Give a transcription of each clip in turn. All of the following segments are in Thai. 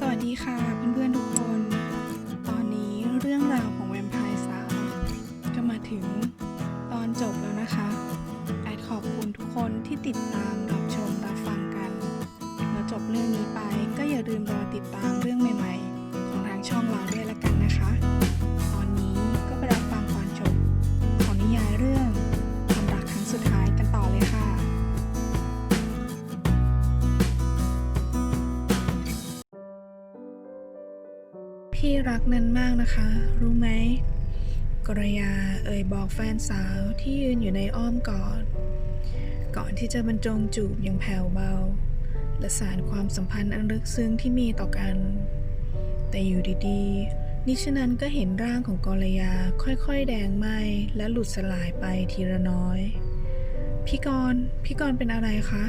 สวัสดีค่ะเพื่อนๆทุกคน ตอนนี้เรื่องราวของแวมไพร์สาวก็มาถึงตอนจบแล้วนะคะ แอดขอบคุณทุกคนที่ติดตามรับชมรับฟังกัน แล้วจบเรื่องนี้ไปก็อย่าลืมรอติดตามเรื่อง รักนั้นมากนะคะ รู้ไหมกรยาเอ่ยบอกแฟนสาวที่ยืนอยู่ในอ้อมกอดก่อนที่จะบรรจงจูบอย่างแผ่วเบา และสารความสัมพันธ์อันลึกซึ้งที่มีต่อกัน แต่อยู่ดีๆ นิชนันก็เห็นร่างของกรยาค่อยๆ แดงไหมและหลุดสลายไปทีละน้อย พี่กรณ์พี่กรณ์เป็นอะไรคะ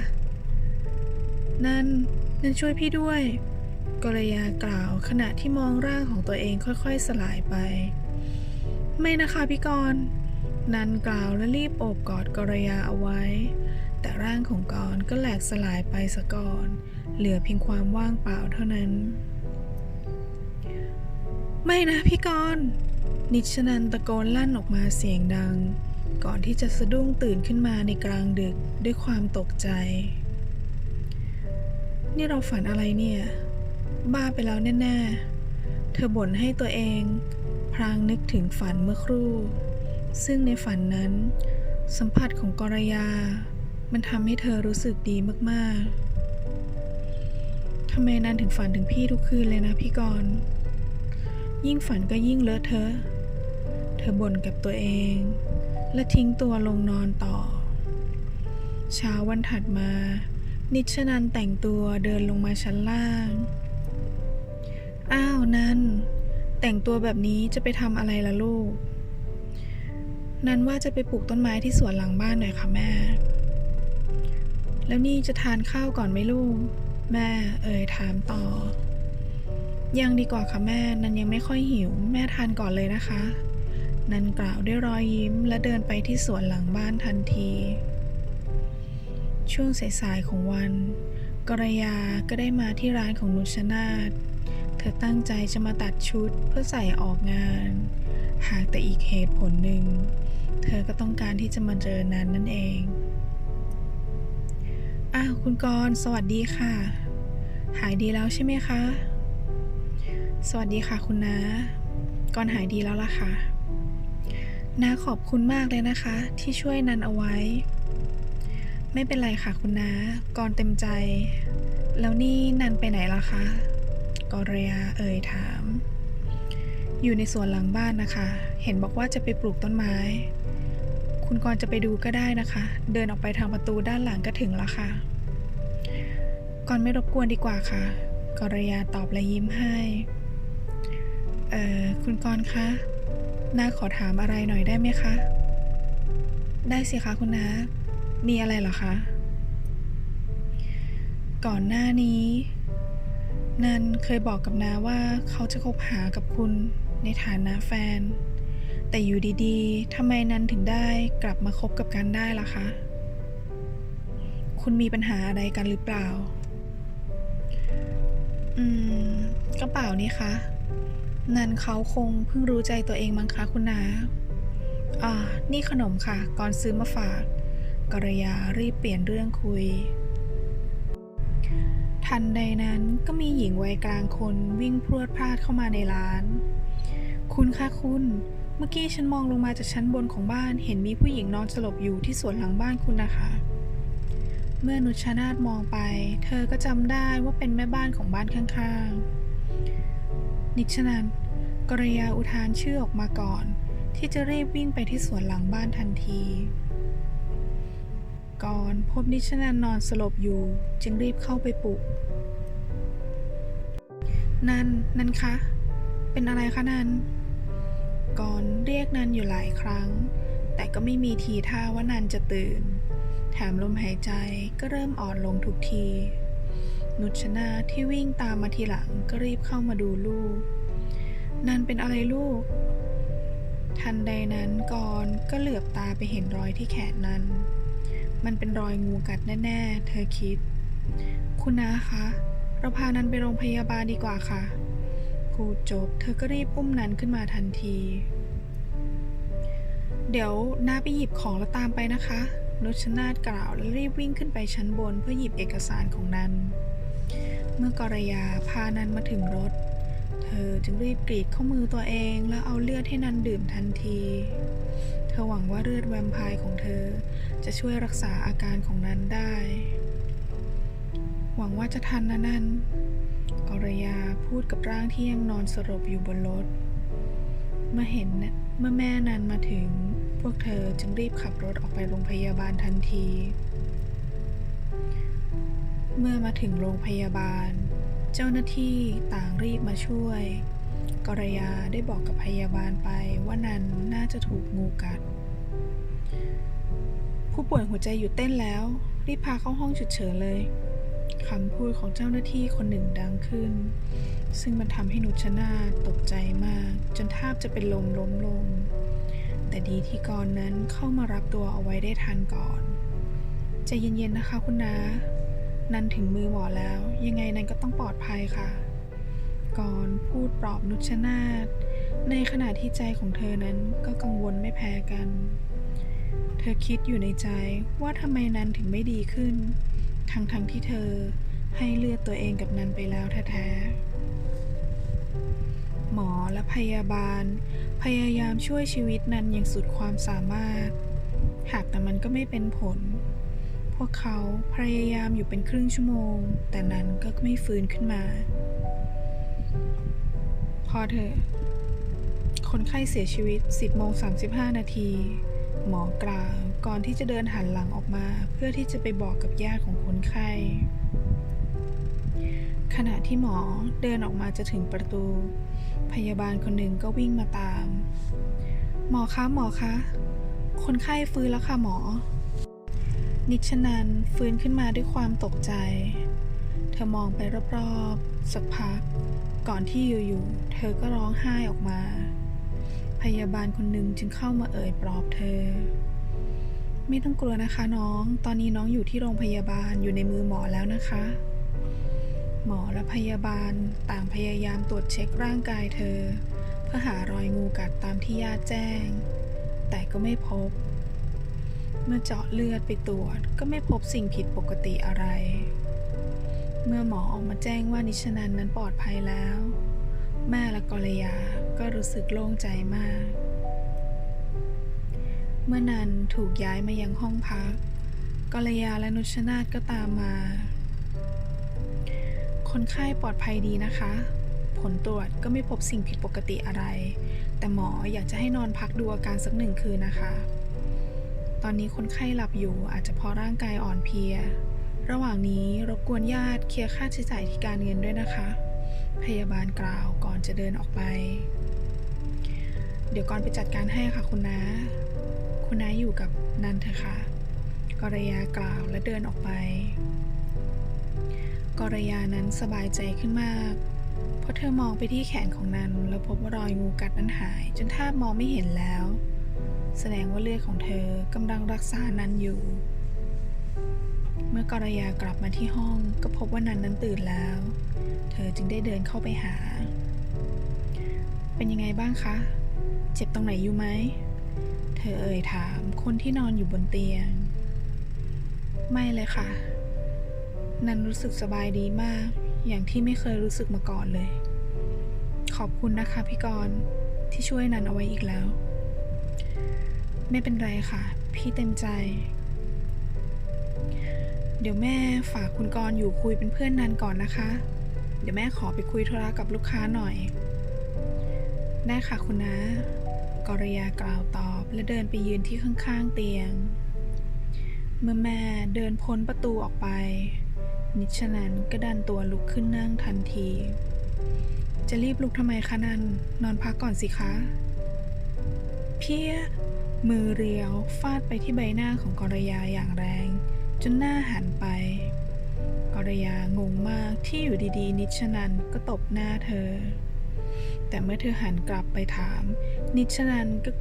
นั่นนั่นช่วยพี่ด้วย กรยากล่าวขณะที่มองร่างของตัวเองค่อยๆสลายไป ไม่นะคะพี่กรณ์นันกล่าวและรีบโอบกอดกรยาเอาไว้ แต่ร่างของกรณ์ก็แหลกสลายไปซะก่อน เหลือเพียงความว่างเปล่าเท่านั้น ไม่นะพี่กรณ์นิชนันตะโกนลั่นออกมาเสียงดัง ก่อนที่จะสะดุ้งตื่นขึ้นมาในกลางดึกด้วยความตกใจ นี่เราฝันอะไรเนี่ย บ้าไปแล้วแน่ๆ เธอบ่นให้ตัวเอง พลางนึกถึงฝันเมื่อครู่ ซึ่งในฝันนั้น สัมผัสของกรยา มันทำให้เธอรู้สึกดีมากๆทำไมนันถึงฝันถึงพี่ทุกคืนเลยนะพี่กรณ์ยิ่งฝันก็ยิ่งเลอะเทอะเธอบ่นกับตัวเอง และทิ้งตัวลงนอนต่อ เช้าวันถัดมา นิชนันแต่งตัวเดินลงมาชั้นล่าง อ้าวนันแต่งตัวแบบนี้จะไปทำอะไรล่ะลูก นันว่าจะไปปลูกต้นไม้ที่สวนหลังบ้านหน่อยค่ะแม่ แล้วนี่จะทานข้าวก่อนไหมลูก แม่เอ่ยถามต่อ ยังดีกว่าค่ะแม่ นันยังไม่ค่อยหิว แม่ทานก่อนเลยนะคะ นันกล่าวด้วยรอยยิ้มและเดินไปที่สวนหลังบ้านทันที ช่วงสายๆของวันกรยาก็ได้มาที่ร้านของนุชนาธเธ อตั้งใจจะมาตัดชุดเพื่อใส่ออกงาน หากแต่อีกเหตุผลหนึ่ง เธอก็ต้องการที่จะมาเจอนันนั่นเอง อ้าวคุณกรณสวัสดีค่ะ หายดีแล้วใช่ไหมคะ สวัสดีค่ะคุณน้ากรณหายดีแล้วล่ะค่ะน้าขอบคุณมากเลยนะคะ ที่ช่วยนันเอาไว้ ไม่เป็นไรค่ะคุณน้ากรเต็มใจ แล้วนี่นันไปไหนล่ะคะ กรยาเอ่ยถาม อยู่ในสวนหลังบ้านนะคะ เห็นบอกว่าจะไปปลูกต้นไม้ คุณกรจะไปดูก็ได้นะคะ เดินออกไปทางประตูด้านหลังก็ถึงแล้วค่ะกรไม่รบกวนดีกว่าค่ะ กรยาตอบและยิ้มให้เอ่อคุณกรคะน้าขอถามอะไรหน่อยได้ไหมคะ ได้สิคะคุณน้ามีอะไรเหรอคะ ก่อนหน้านี้ นันเคยบอกกับนาว่าเขาจะคบหากับคุณในฐานะแฟน แต่อยู่ดีๆทำไมนันถึงได้กลับมาคบกับกันได้ล่ะคะ คุณมีปัญหาอะไรกันหรือเปล่า อืมก็เปล่านี่คะนันเขาคงเพิ่งรู้ใจตัวเองมั้งคะคุณนาอ่า นี่ขนมค่ะ ก่อนซื้อมาฝากกรยารีบเปลี่ยนเรื่องคุย ทันใดนั้นก็มีหญิงวัยกลางคนวิ่งพรวดพลาดเข้ามาในร้าน คุณคะคุณ เมื่อกี้ฉันมองลงมาจากชั้นบนของบ้านเห็นมีผู้หญิงนอนสลบอยู่ที่สวนหลังบ้านคุณนะคะ เมื่อนุชนาธมองไป เธอก็จำได้ว่าเป็นแม่บ้านของบ้านข้างๆ นิชนันกรยาอุทานชื่อออกมาก่อน ที่จะรีบวิ่งไปที่สวนหลังบ้านทันที ก่อนพบนิชนันนอนสลบอยู่ จึงรีบเข้าไปปลุก นัน นันคะ เป็นอะไรคะนัน ก่อนเรียกนันอยู่หลายครั้ง แต่ก็ไม่มีทีท่าว่านันจะตื่น แถมลมหายใจก็เริ่มอ่อนลงทุกที นุชนาที่วิ่งตามมาทีหลังก็รีบเข้ามาดูลูก นันเป็นอะไรลูก ทันใดนั้นก่อนก็เหลือบตาไปเห็นรอยที่แขนนัน มันเป็นรอยงูกัดแน่ๆ เธอคิด คุณนาคะ เราพานันไปโรงพยาบาลดีกว่าค่ะ พูดจบ เธอก็รีบอุ้มนันขึ้นมาทันที เดี๋ยวน้าไปหยิบของแล้วตามไปนะคะนุชนาธกล่าวแล้วรีบวิ่งขึ้นไปชั้นบนเพื่อหยิบเอกสารของนัน เมื่อกรยาพานันมาถึงรถ เธอจึงรีบกรีดข้อมือตัวเองแล้วเอาเลือดให้นันดื่มทันที ธอหวังว่าเลือดแวมไพร์ของเธอ จะช่วยรักษาอาการของนันได้ หวังว่าจะทันนะนันกรยาพูดกับร่างที่ยังนอนสลบอยู่บนรถ เมื่อเห็นเนี่ยเมื่อแม่นันมาถึง พวกเธอจึงรีบขับรถออกไปโรงพยาบาลทันที เมื่อมาถึงโรงพยาบาล เจ้าหน้าที่ต่างรีบมาช่วย กรยาได้บอกกับพยาบาลไปว่านันน่าจะถูกงูกัด ผู้ป่วยหัวใจหยุดเต้นแล้ว รีบพาเข้าห้องฉุกเฉินเลยคำพูดของเจ้าหน้าที่คนหนึ่งดังขึ้น ซึ่งมันทำให้นุชนาตกใจมาก จนแทบจะเป็นลมล้มลง แต่ดีที่กรนั้นเข้ามารับตัวเอาไว้ได้ทันก่อนใจเย็นๆนะคะคุณนานันถึงมือหมอแล้ว ยังไงนันก็ต้องปลอดภัยค่ะ ก่อนพูดปลอบนุชนาธในขณะที่ใจของเธอนั้นก็กังวลไม่แพ้กัน เธอคิดอยู่ในใจว่าทำไมนันถึงไม่ดีขึ้น ทั้งๆทที่เธอให้เลือดตัวเองกับนันไปแล้วแท้ๆหมอและพยาบาล พยายามช่วยชีวิตนันอย่างสุดความสามารถ หากแต่มันก็ไม่เป็นผล พวกเขาพยายามอยู่เป็นครึ่งชั่วโมง แต่นันก็ไม่ฟื้นขึ้นมา พอเถอะ คนไข้เสียชีวิต 10โมง35 นาที หมอกล่าวก่อนที่จะเดินหันหลังออกมา เพื่อที่จะไปบอกกับญาติของคนไข้ ขณะที่หมอเดินออกมาจะถึงประตู พยาบาลคนหนึ่งก็วิ่งมาตาม หมอคะหมอคะ คนไข้ฟื้นแล้วค่ะหมอ นิชนันฟื้นขึ้นมาด้วยความตกใจ เธอมองไปรอบๆ สักพัก ก่อนที่อยู่ๆ เธอก็ร้องไห้ออกมา พยาบาลคนหนึ่งจึงเข้ามาเอ่ยปลอบเธอ ไม่ต้องกลัวนะคะน้อง ตอนนี้น้องอยู่ที่โรงพยาบาลอยู่ในมือหมอแล้วนะคะ หมอและพยาบาลต่างพยายามตรวจเช็คร่างกายเธอ เพื่อหารอยงูกัดตามที่ญาติแจ้ง แต่ก็ไม่พบ เมื่อเจาะเลือดไปตรวจก็ไม่พบสิ่งผิดปกติอะไร เมื่อหมอออกมาแจ้งว่านิชนันนั้นปลอดภัยแล้ว แม่และกรยาก็รู้สึกโล่งใจมาก เมื่อนันถูกย้ายมายังห้องพักกรยาและนุชนาธก็ตามมา คนไข้ปลอดภัยดีนะคะ ผลตรวจก็ไม่พบสิ่งผิดปกติอะไร แต่หมออยากจะให้นอนพักดูอาการสักหนึ่งคืนนะคะ ตอนนี้คนไข้หลับอยู่อาจจะเพราะร่างกายอ่อนเพลีย ระหว่างนี้รบกวนญาติเคลียร์ค่าใช้จ่ายที่การเงินด้วยนะคะ พยาบาลกล่าวก่อนจะเดินออกไป เดี๋ยวก่อนไปจัดการให้ค่ะคุณน้า คุณน้าอยู่กับนันเถอะค่ะ กรยากล่าวและเดินออกไป กรยานั้นสบายใจขึ้นมาก เพราะเธอมองไปที่แขนของนันแล้วพบว่ารอยงูกัดนั้นหาย จนแทบมองไม่เห็นแล้ว แสดงว่าเลือดของเธอกำลังรักษานันอยู่ มื่อกรยากลับมาที่ห้องก็พบว่านันนั้นตื่นแล้ว เธอจึงได้เดินเข้าไปหา เป็นยังไงบ้างคะ เจ็บตรงไหนอยู่ไหม เธอเอ่ยถามคนที่นอนอยู่บนเตียง ไม่เลยค่ะ นันรู้สึกสบายดีมาก อย่างที่ไม่เคยรู้สึกมาก่อนเลย ขอบคุณนะคะพี่กรณ์ที่ช่วยนันเอาไว้อีกแล้ว ไม่เป็นไรค่ะ พี่เต็มใจ เดี๋ยวแม่ฝากคุณกรณ์อยู่คุยเป็นเพื่อนนันก่อนนะคะ เดี๋ยวแม่ขอไปคุยธุระกับลูกค้าหน่อย ได้ค่ะคุณนะกรยากล่าวตอบและเดินไปยืนที่ข้างๆเตียง เมื่อแม่เดินพ้นประตูออกไป นิชนันก็ดันตัวลุกขึ้นนั่งทันที จะรีบลุกทำไมคะนันนอนพักก่อนสิคะ เพี้ย มือเรียวฟาดไปที่ใบหน้าของกรยาอย่างแรง จนหน้าหันไปกรยางงมากที่อยู่ดีๆ นิชนันก็ตบหน้าเธอ แต่เมื่อเธอหันกลับไปถาม นิชนันก็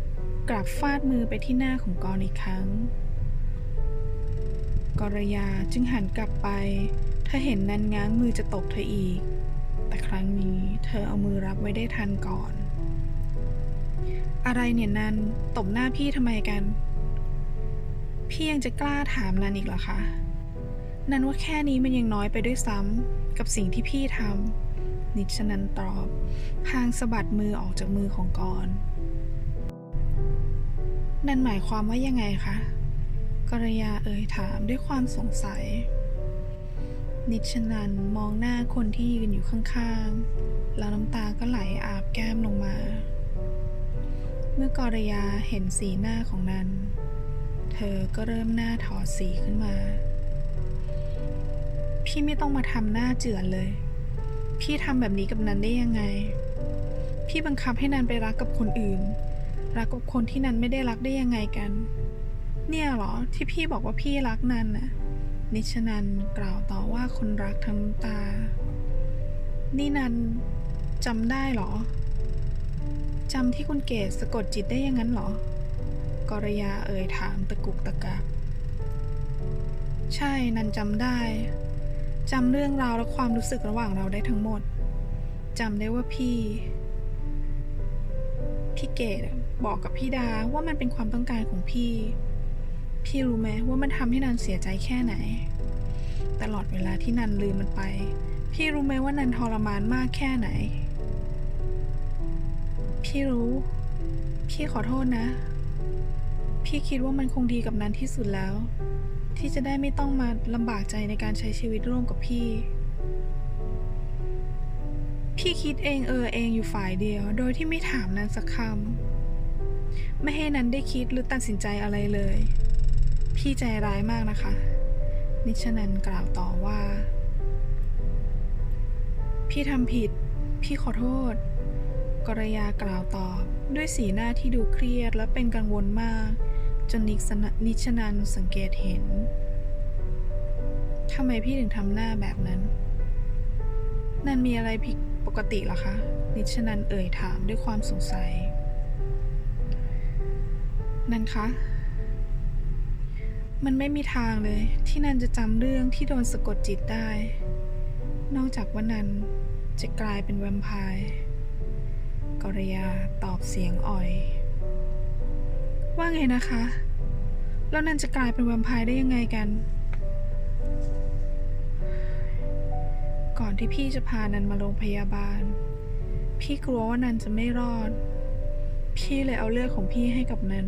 กลับฟาดมือไปที่หน้าของกรอีกครั้ง กรยาจึงหันกลับไป เธอเห็นนันง้างมือจะตบเธออีก แต่ครั้งนี้เธอเอามือรับไว้ได้ทันก่อน อะไรเนี่ยนันตบหน้าพี่ทำไมกัน พี่ยังจะกล้าถามนันอีกเหรอคะ นันว่าแค่นี้มันยังน้อยไปด้วยซ้ำกับสิ่งที่พี่ทำนิชนันตอบ พางสะบัดมือออกจากมือของกรณ์นันหมายความว่ายังไงคะ กรยาเอ่ยถามด้วยความสงสัย นิชนันมองหน้าคนที่ยืนอยู่ข้างๆ แล้วน้ำตาก็ไหลอาบแก้มลงมา เมื่อกรยาเห็นสีหน้าของนัน เธอก็เริ่มหน้าถอดสีขึ้นมา พี่ไม่ต้องมาทำหน้าเจือนเลย พี่ทำแบบนี้กับนันได้ยังไง พี่บังคับให้นันไปรักกับคนอื่น รักกับคนที่นันไม่ได้รักได้ยังไงกัน เนี่ยเหรอที่พี่บอกว่าพี่รักนันน่ะนิชนันกล่าวต่อว่าคนรักทั้งตา นี่นันจำได้เหรอจำที่คุณเกศสะกดจิตได้ยังงั้นเหรอ กรยาเอ่ยถามตะกุกตะกัก ใช่นันจำได้จำเรื่องราวและความรู้สึกระหว่างเราได้ทั้งหมดจำได้ว่าพี่ พี่เกดบอกกับพี่ดาว่ามันเป็นความต้องการของพี่ พี่รู้ไหมว่ามันทำให้นันเสียใจแค่ไหน ตลอดเวลาที่นันลืมมันไป พี่รู้ไหมว่านันทรมานมากแค่ไหน พี่รู้ พี่ขอโทษนะ พี่คิดว่ามันคงดีกับนันที่สุดแล้ว ที่จะได้ไม่ต้องมาลำบากใจในการใช้ชีวิตร่วมกับพี่ พี่คิดเองเออเองอยู่ฝ่ายเดียว โดยที่ไม่ถามนันสักคำไม่ให้นันได้คิดหรือตัดสินใจอะไรเลย พี่ใจร้ายมากนะคะ นิชนันกล่าวต่อว่า พี่ทำผิด พี่ขอโทษ กรยากล่าวตอบด้วยสีหน้าที่ดูเครียดและเป็นกังวลมาก จนนิชนันสังเกตเห็นทำไมพี่ถึงทำหน้าแบบนั้น นันมีอะไรผิดปกติหรอคะ นิชนันเอ่ยถามด้วยความสงสัย นันคะ มันไม่มีทางเลย ที่นันจะจำเรื่องที่โดนสะกดจิตได้ นอกจากว่านันจะกลายเป็นแวมไพร์กริยาตอบเสียงอ่อย ว่าไงนะคะ แล้วนันจะกลายเป็นแวมไพร์ได้ยังไงกัน ก่อนที่พี่จะพานันมาโรงพยาบาล พี่กลัวว่านันจะไม่รอด พี่เลยเอาเลือดของพี่ให้กับนัน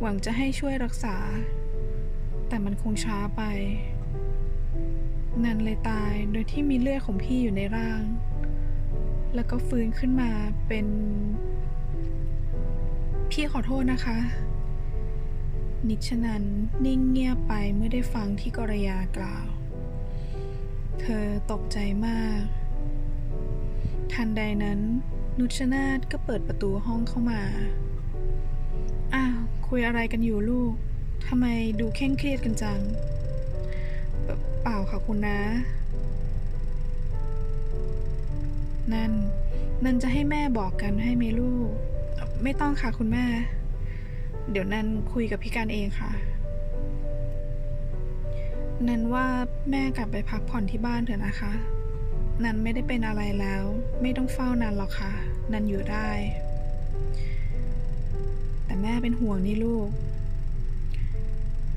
หวังจะให้ช่วยรักษา แต่มันคงช้าไป นันเลยตายโดยที่มีเลือดของพี่อยู่ในร่าง แล้วก็ฟื้นขึ้นมาเป็น พี่ขอโทษนะคะ นิชนันนิ่งเงียบไปเมื่อได้ฟังที่กรยากล่าว เธอตกใจมาก ทันใดนั้น นุชนาธก็เปิดประตูห้องเข้ามา อ้าว คุยอะไรกันอยู่ลูกทำไมดูเคร่งเครียดกันจัง เปล่าค่ะคุณนะ นั่น นั่นจะให้แม่บอกกันให้ไหมลูก ไม่ต้องค่ะคุณแม่ เดี๋ยวนันคุยกับพี่การเองค่ะ นันว่าแม่กลับไปพักผ่อนที่บ้านเถอะนะคะ นันไม่ได้เป็นอะไรแล้ว ไม่ต้องเฝ้านันหรอกค่ะ นันอยู่ได้ แต่แม่เป็นห่วงนี่ลูก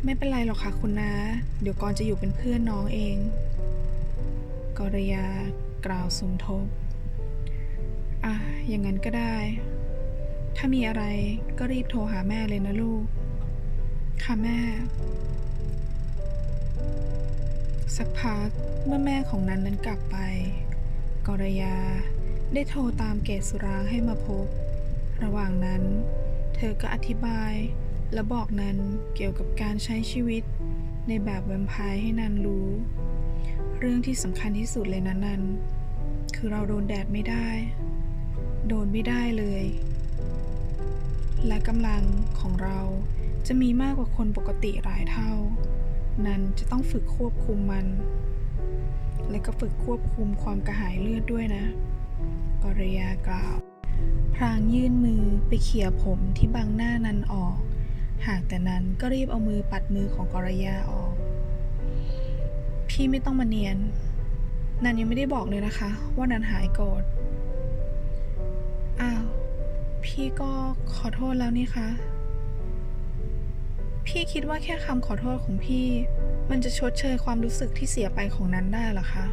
ไม่เป็นไรหรอกค่ะคุณนาเดี๋ยวกอนจะอยู่เป็นเพื่อนน้องเอง กรยากล่าวสมทบ อะอย่างนั้นก็ได้ ถ้ามีอะไรก็รีบโทรหาแม่เลยนะลูก ค่ะแม่ สักพักเมื่อแม่ของนันนั้นกลับไป กรยาได้โทรตามเกศสุรางให้มาพบ ระหว่างนั้น เธอก็อธิบายและบอกนันเกี่ยวกับการใช้ชีวิต ในแบบแวมไพร์ให้นันรู้ เรื่องที่สำคัญที่สุดเลยนะนันคือเราโดนแดดไม่ได้ โดนไม่ได้เลย และกำลังของเราจะมีมากกว่าคนปกติหลายเท่า นันจะต้องฝึกควบคุมมัน และก็ฝึกควบคุมความกระหายเลือดด้วยนะ กรยากล่าว พรางยื่นมือไปเขี่ยผมที่บังหน้านันออก หากแต่นั้นก็รีบเอามือปัดมือของกรยาออกพี่พี่ไม่ต้องมาเนียน นันยังไม่ได้บอกเลยนะคะ ว่านันหายโกรธ อ้าว พี่ก็ขอโทษแล้วนี่คะ พี่คิดว่าแค่คำขอโทษของพี่ มันจะชดเชยความรู้สึกที่เสียไปของนั้นได้หรอคะ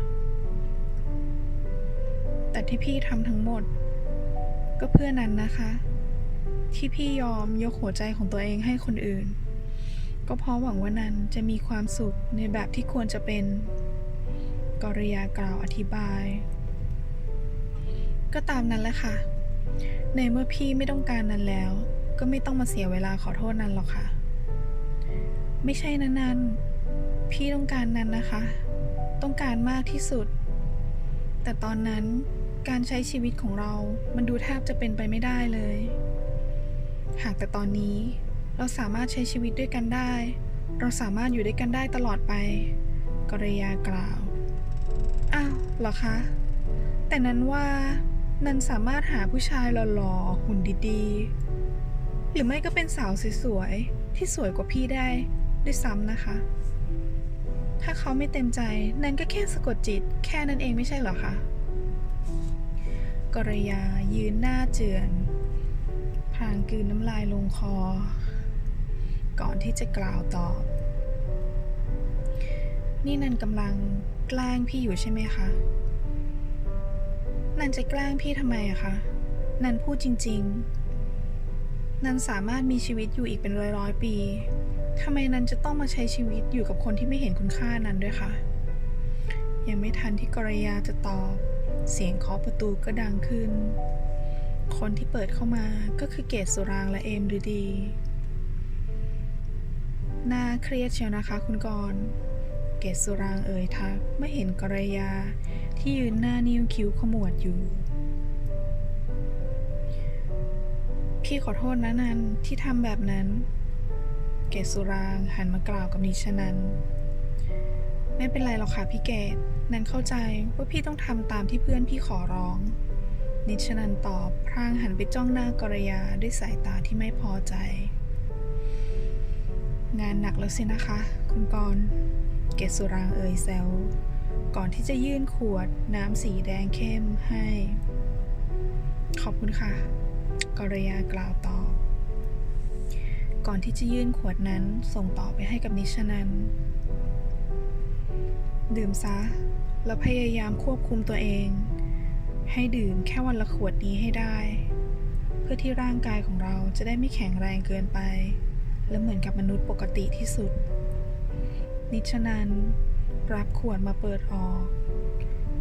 แต่ที่พี่ทำทั้งหมด ก็เพื่อนั้นนะคะ ที่พี่ยอมยกหัวใจของตัวเองให้คนอื่น ก็เพราะหวังว่านันจะมีความสุขในแบบที่ควรจะเป็นกริยากล่าวอธิบาย ก็ตามนั้นแหละค่ะ ในเมื่อพี่ไม่ต้องการนั้นแล้ว ก็ไม่ต้องมาเสียเวลาขอโทษนันหรอกค่ะ ไม่ใช่นะนันพี่ต้องการนันนะคะ ต้องการมากที่สุด แต่ตอนนั้นการใช้ชีวิตของเรา มันดูแทบจะเป็นไปไม่ได้เลย หากแต่ตอนนี้เราสามารถใช้ชีวิตด้วยกันได้ เราสามารถอยู่ด้วยกันได้ตลอดไป กรยากล่าว อ้าวเหรอคะ แต่นั้นว่า นันสามารถหาผู้ชายหล่อๆ หุ่นดีๆ หรือไม่ก็เป็นสาวสวยๆ ที่สวยกว่าพี่ได้ด้วยซ้ำนะคะ ถ้าเขาไม่เต็มใจ นันก็แค่สะกดจิต แค่นั้นเองไม่ใช่เหรอคะกรยายืนหน้าเจือนพลางกืนน้ำลายลงคอ ก่อนที่จะกล่าวตอบ นี่นันกำลังแกล้งพี่อยู่ใช่ไหมคะ นันจะแกล้งพี่ทำไมอะคะ นันพูดจริง ๆ นันสามารถมีชีวิตอยู่อีกเป็นร้อยๆปีทำไมนันจะต้องมาใช้ชีวิตอยู่กับคนที่ไม่เห็นคุณค่านันด้วยคะ ยังไม่ทันที่กรยาจะตอบ เสียงเคาะประตูก็ดังขึ้น คนที่เปิดเข้ามาก็คือเกศสุรางและเอมฤดี น่าเครียดเชียวนะคะคุณกรเกศสุรางเอ่ยทักเมื่อเห็นกรยา ที่ยืนหน้านิ้วคิ้วขมวดอยู่ พี่ขอโทษนะนันที่ทำแบบนั้น เกศสุรางหันมากล่าวกับนิชนันไม่เป็นไรหรอกค่ะพี่เกดนันเข้าใจว่าพี่ต้องทำตามที่เพื่อนพี่ขอร้อง นิชนันตอบพรางหันไปจ้องหน้ากรยาด้วยสายตาที่ไม่พอใจ งานหนักแล้วสินะคะ คุณกรเกศสุรางเอ่ยแซว ก่อนที่จะยื่นขวดน้ำสีแดงเข้มให้ ขอบคุณค่ะ กรยากล่าวตอบ ก่อนที่จะยื่นขวดนั้นส่งต่อไปให้กับนิชนัน ดื่มซะ แล้วพยายามควบคุมตัวเอง ให้ดื่มแค่วันละขวดนี้ให้ได้ เพื่อที่ร่างกายของเราจะได้ไม่แข็งแรงเกินไป และเหมือนกับมนุษย์ปกติที่สุด นิชนัน รับขวดมาเปิดออก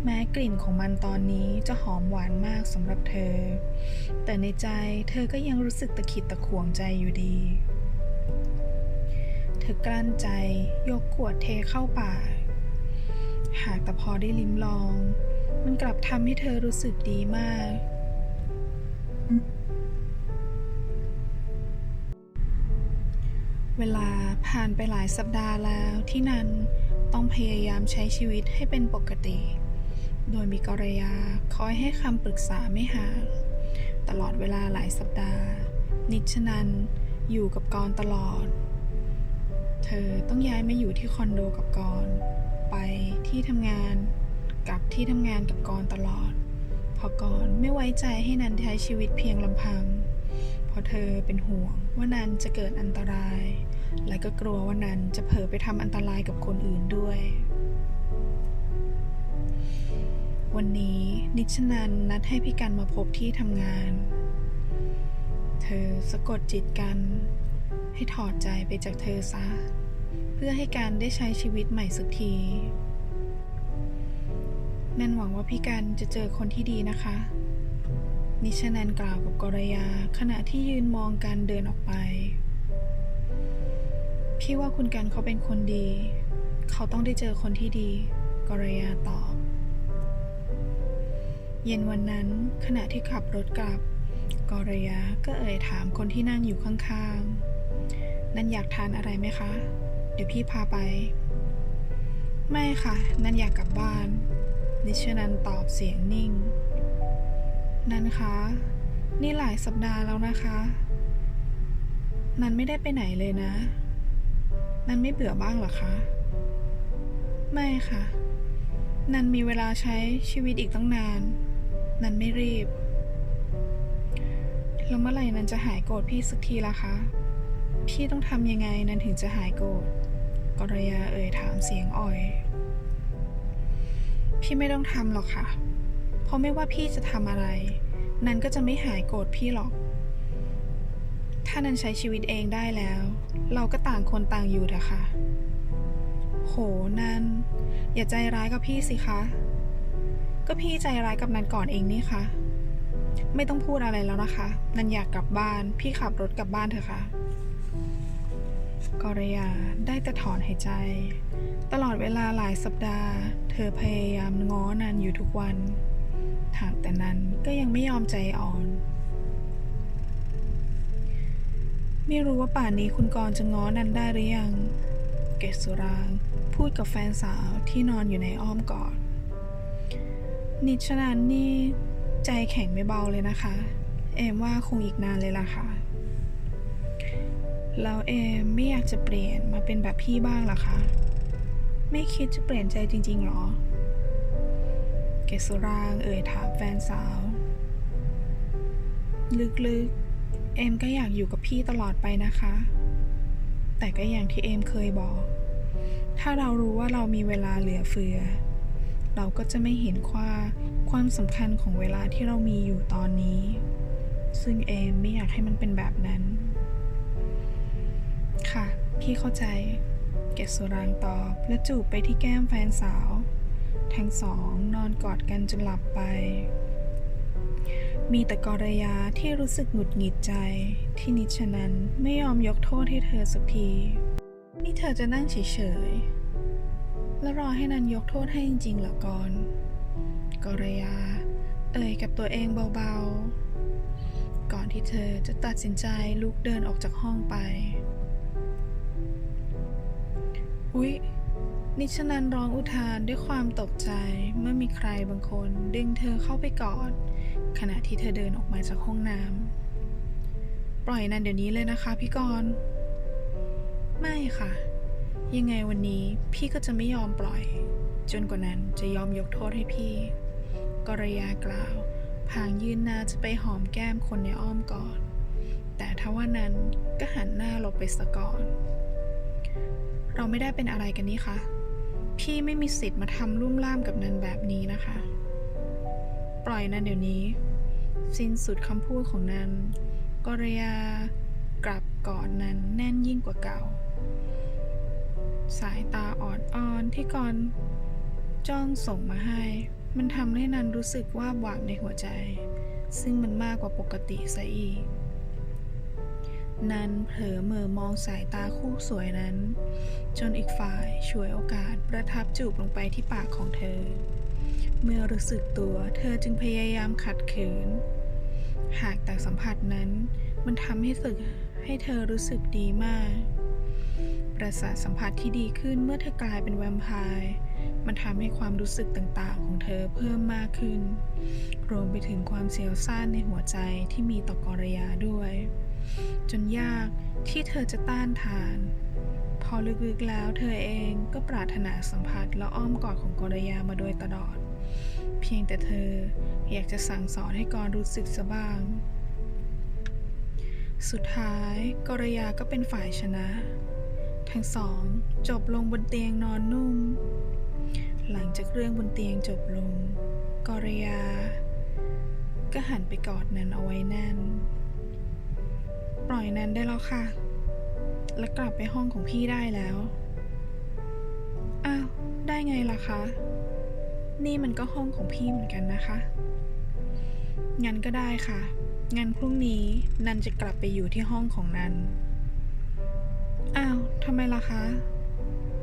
แม้กลิ่นของมันตอนนี้จะหอมหวานมากสำหรับเธอ แต่ในใจเธอก็ยังรู้สึกตะขิดตะขวงใจอยู่ดี เธอกลั้นใจยกขวดเทเข้าปากหากแต่พอได้ลิ้มลอง มันกลับทำให้เธอรู้สึกดีมาก เวลาผ่านไปหลายสัปดาห์แล้วที่นัน ต้องพยายามใช้ชีวิตให้เป็นปกติ โดยมีกรยาคอยให้คำปรึกษาไม่ห่าง ตลอดเวลาหลายสัปดาห์ นิชนันอยู่กับกรตลอด เธอต้องย้ายมาอยู่ที่คอนโดกับกร ไปที่ทำงานกลับที่ทำงานกับกรตลอดเพราะกรไม่ไว้ใจให้นันใช้ชีวิตเพียงลำพัง เพราะเธอเป็นห่วงว่านันจะเกิดอันตราย และก็กลัวว่านันจะเผลอไปทำอันตรายกับคนอื่นด้วย วันนี้นิชนันนัดให้พี่กันมาพบที่ทำงาน เธอสะกดจิตกัน ให้ถอดใจไปจากเธอซะ เพื่อให้การได้ใช้ชีวิตใหม่สักที นันหวังว่าพี่กันจะเจอคนที่ดีนะคะ นิชนันกล่าวกับกรยาขณะที่ยืนมองกันเดินออกไป พี่ว่าคุณกันเขาเป็นคนดี เขาต้องได้เจอคนที่ดี กรยาตอบ เย็นวันนั้นขณะที่ขับรถกลับ กรยาก็เอ่ยถามคนที่นั่งอยู่ข้างๆ นันอยากทานอะไรไหมคะ เดี๋ยวพี่พาไป ไม่ค่ะ นันอยากกลับบ้าน นิชนันตอบเสียงนิ่ง นันคะ นี่หลายสัปดาห์แล้วนะคะ นันไม่ได้ไปไหนเลยนะ นันไม่เบื่อบ้างหรอคะ ไม่ค่ะ นันมีเวลาใช้ชีวิตอีกตั้งนาน นันไม่รีบ แล้วเมื่อไหร่นันจะหายโกรธพี่สักทีล่ะคะ พี่ต้องทำยังไงนันถึงจะหายโกรธกรยาเอ่ยถามเสียงอ่อย พี่ไม่ต้องทำหรอกค่ะ เพราะไม่ว่าพี่จะทำอะไร นันก็จะไม่หายโกรธพี่หรอก ถ้านันใช้ชีวิตเองได้แล้ว เราก็ต่างคนต่างอยู่เถอะค่ะ โห นัน อย่าใจร้ายกับพี่สิคะ ก็พี่ใจร้ายกับนันก่อนเองนี่คะ ไม่ต้องพูดอะไรแล้วนะคะ นันอยากกลับบ้าน พี่ขับรถกลับบ้านเถอะค่ะกรยาได้แต่ถอนหายใจ ตลอดเวลาหลายสัปดาห์ เธอพยายามง้อนันอยู่ทุกวันหากแต่นันก็ยังไม่ยอมใจอ่อน ไม่รู้ว่าป่านนี้คุณกรณ์จะง้อนันได้หรือยัง เกศสุรางพูดกับแฟนสาวที่นอนอยู่ในอ้อมกอด นิชนันนี่ใจแข็งไม่เบาเลยนะคะ เอมว่าคงอีกนานเลยล่ะค่ะ แล้วเอมไม่อยากจะเปลี่ยนมาเป็นแบบพี่บ้างหรอคะ ไม่คิดจะเปลี่ยนใจจริงๆหรอ เกศสุรางเอ่ยถามแฟนสาว ลึกๆ เอมก็อยากอยู่กับพี่ตลอดไปนะคะ แต่ก็อย่างที่เอมเคยบอก ถ้าเรารู้ว่าเรามีเวลาเหลือเฟือ เราก็จะไม่เห็นว่าความสำคัญของเวลาที่เรามีอยู่ตอนนี้ ซึ่งเอมไม่อยากให้มันเป็นแบบนั้น ค่ะ พี่เข้าใจ เกศสุรางตอบและจูบไปที่แก้มแฟนสาว ทั้งสองนอนกอดกันจนหลับไป มีแต่กรยาที่รู้สึกหงุดหงิดใจ ที่นิชนันไม่ยอมยกโทษให้เธอสักที นี่เธอจะนั่งเฉยๆ แล้วรอให้นันยกโทษให้จริงๆเหรอก่อนกรยา เอ่ยกับตัวเองเบาๆ ก่อนที่เธอจะตัดสินใจลุกเดินออกจากห้องไป อุ๊ยนิชนันร้องอุทานด้วยความตกใจเมื่อมีใครบางคนดึงเธอเข้าไปกอด ขณะที่เธอเดินออกมาจากห้องน้ำปล่อยนันเดี๋ยวนี้เลยนะคะพี่กรณ์ไม่ค่ะ ยังไงวันนี้พี่ก็จะไม่ยอมปล่อย จนกว่านั้นจะยอมยกโทษให้พี่ กรยากล่าว พางยืนหน้าจะไปหอมแก้มคนในอ้อมกอดแต่ทว่านั้นก็หันหน้าหลบไปซะก่อน เราไม่ได้เป็นอะไรกันนี่คะพี่ไม่มีสิทธิ์มาทำลุ่มล่ามกับนันแบบนี้นะคะ ปล่อยนันเดี๋ยวนี้ สิ้นสุดคำพูดของนันกรยากลับกอดนันแน่นยิ่งกว่าเก่า สายตาออดอ้อนที่ก่อนจ้องส่งมาให้ มันทำให้นันรู้สึกว่าบวาบในหัวใจ ซึ่งมันมากกว่าปกติซะอีกนันเผลอเหมอมองสายตาคู่สวยนั้น จนอีกฝ่ายช่วยโอกาสประทับจูบลงไปที่ปากของเธอ เมื่อรู้สึกตัวเธอจึงพยายามขัดขืน หากแต่สัมผัสนั้นมันทำให้สึกให้เธอรู้สึกดีมาก ประสาทสัมผัสที่ดีขึ้นเมื่อเธอกลายเป็นแวมไพร์มันทำให้ความรู้สึกต่างๆ ของเธอเพิ่มมากขึ้น รวมไปถึงความเสียวซ่านในหัวใจที่มีต่อกรยาด้วย จนยากที่เธอจะต้านทาน พอลึกๆแล้วเธอเองก็ปรารถนาสัมผัสและอ้อมกอดของกรยามาโดยตลอด เพียงแต่เธออยากจะสั่งสอนให้กรรู้สึกซะบ้าง สุดท้ายกรยาก็เป็นฝ่ายชนะ ทั้งสองจบลงบนเตียงนอนนุ่ม หลังจากเรื่องบนเตียงจบลง กรยา ก็หันไปกอดนันเอาไว้แน่น ปล่อยนันได้แล้วค่ะ และกลับไปห้องของพี่ได้แล้ว อ้าว ได้ไงล่ะคะ นี่มันก็ห้องของพี่เหมือนกันนะคะ งั้นก็ได้ค่ะ งั้นพรุ่งนี้นันจะกลับไปอยู่ที่ห้องของนัน อ้าวทำไมล่ะคะ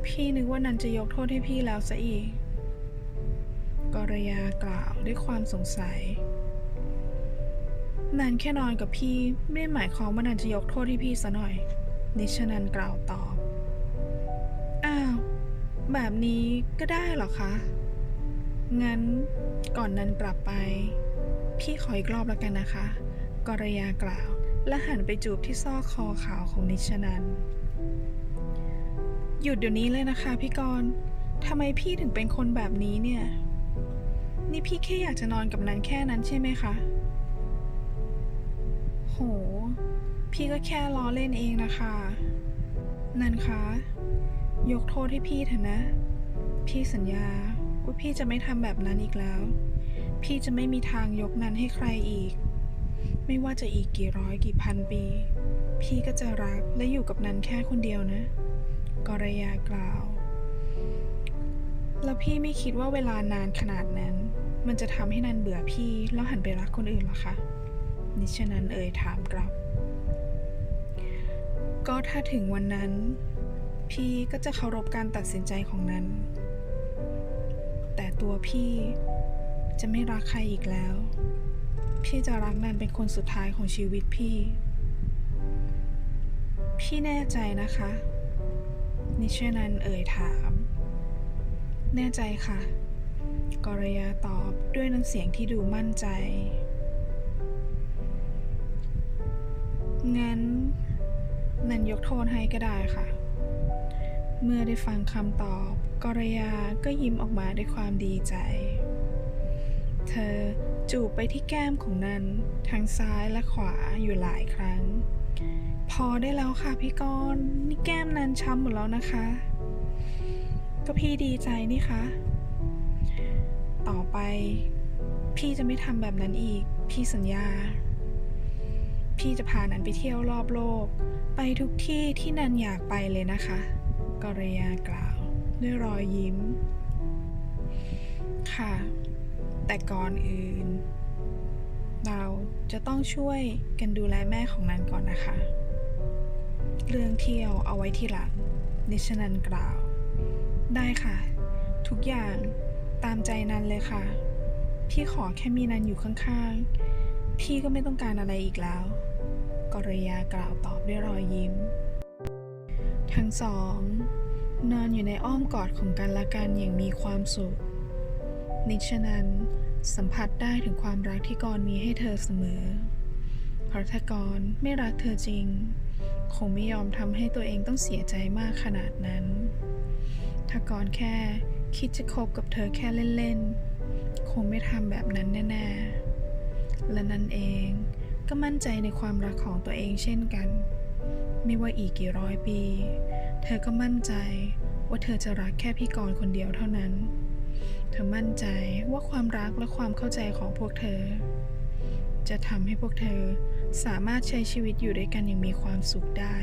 พี่นึกว่านันจะยกโทษให้พี่แล้วซะอีก กรยากล่าวด้วยความสงสัย นันแค่นอนกับพี่ไม่ได้หมายความว่านันจะยกโทษให้พี่ซะหน่อย นิชนันกล่าวตอบ อ้าว แบบนี้ก็ได้เหรอคะ งั้นก่อนนันกลับไป พี่ขออีกรอบแล้วกันนะคะ กรยากล่าว และหันไปจูบที่ซอกคอขาวของนิชนัน หยุดเดี๋ยวนี้เลยนะคะพี่กรณ์ทำไมพี่ถึงเป็นคนแบบนี้เนี่ย นี่พี่แค่อยากจะนอนกับนันแค่นั้นใช่ไหมคะ โห พี่ก็แค่ล้อเล่นเองนะคะ นันคะ ยกโทษให้พี่เถอะนะ พี่สัญญา ว่าพี่จะไม่ทำแบบนั้นอีกแล้ว พี่จะไม่มีทางยกนั้นให้ใครอีก ไม่ว่าจะอีกกี่ร้อยกี่พันปี พี่ก็จะรักและอยู่กับนันแค่คนเดียวนะ กรยากล่าว แล้วพี่ไม่คิดว่าเวลานานขนาดนั้น มันจะทำให้นันเบื่อพี่แล้วหันไปรักคนอื่นหรอคะ นิชนันเอ่ยถามกลับ ก็ถ้าถึงวันนั้น พี่ก็จะเคารพการตัดสินใจของนัน แต่ตัวพี่จะไม่รักใครอีกแล้ว พี่จะรักนันเป็นคนสุดท้ายของชีวิตพี่ พี่แน่ใจนะคะนิชนันเอ่ยถาม แน่ใจค่ะ กรยาตอบด้วยน้ำเสียงที่ดูมั่นใจ งั้นนันยกโทษให้ก็ได้ค่ะ เมื่อได้ฟังคำตอบกรยาก็ยิ้มออกมาด้วยความดีใจ เธอจูบไปที่แก้มของนันทั้งซ้ายและขวาอยู่หลายครั้ง พอได้แล้วค่ะพี่กรณ์นี่แก้มนันช้ำหมดแล้วนะคะ ก็พี่ดีใจนี่คะ ต่อไป พี่จะไม่ทำแบบนั้นอีก พี่สัญญา พี่จะพานันไปเที่ยวรอบโลก ไปทุกที่ที่นันอยากไปเลยนะคะ กรยากล่าว ด้วยรอยยิ้ม ค่ะ แต่ก่อนอื่น เราจะต้องช่วยกันดูแลแม่ของนันก่อนนะคะ เรื่องเที่ยวเอาไว้ทีหลังนิชนันกล่าว ได้ค่ะ ทุกอย่างตามใจนันเลยค่ะ พี่ขอแค่มีนันอยู่ข้างๆ พี่ก็ไม่ต้องการอะไรอีกแล้ว กรยากล่าวตอบด้วยรอยยิ้ม ทั้งสอง นอนอยู่ในอ้อมกอดของกันและกันอย่างมีความสุข นิชนันสัมผัสได้ถึงความรักที่กรมีให้เธอเสมอ เพราะถ้ากรไม่รักเธอจริง คงไม่ยอมทำให้ตัวเองต้องเสียใจมากขนาดนั้น ถ้ากรแค่คิดจะคบกับเธอแค่เล่นๆ คงไม่ทำแบบนั้นแน่ๆ และนั่นเองก็มั่นใจในความรักของตัวเองเช่นกัน ไม่ว่าอีกกี่ร้อยปี เธอก็มั่นใจว่าเธอจะรักแค่พี่กรณ์คนเดียวเท่านั้น เธอมั่นใจว่าความรักและความเข้าใจของพวกเธอ จะทำให้พวกเธอสามารถใช้ชีวิตอยู่ด้วยกันอย่างมีความสุขได้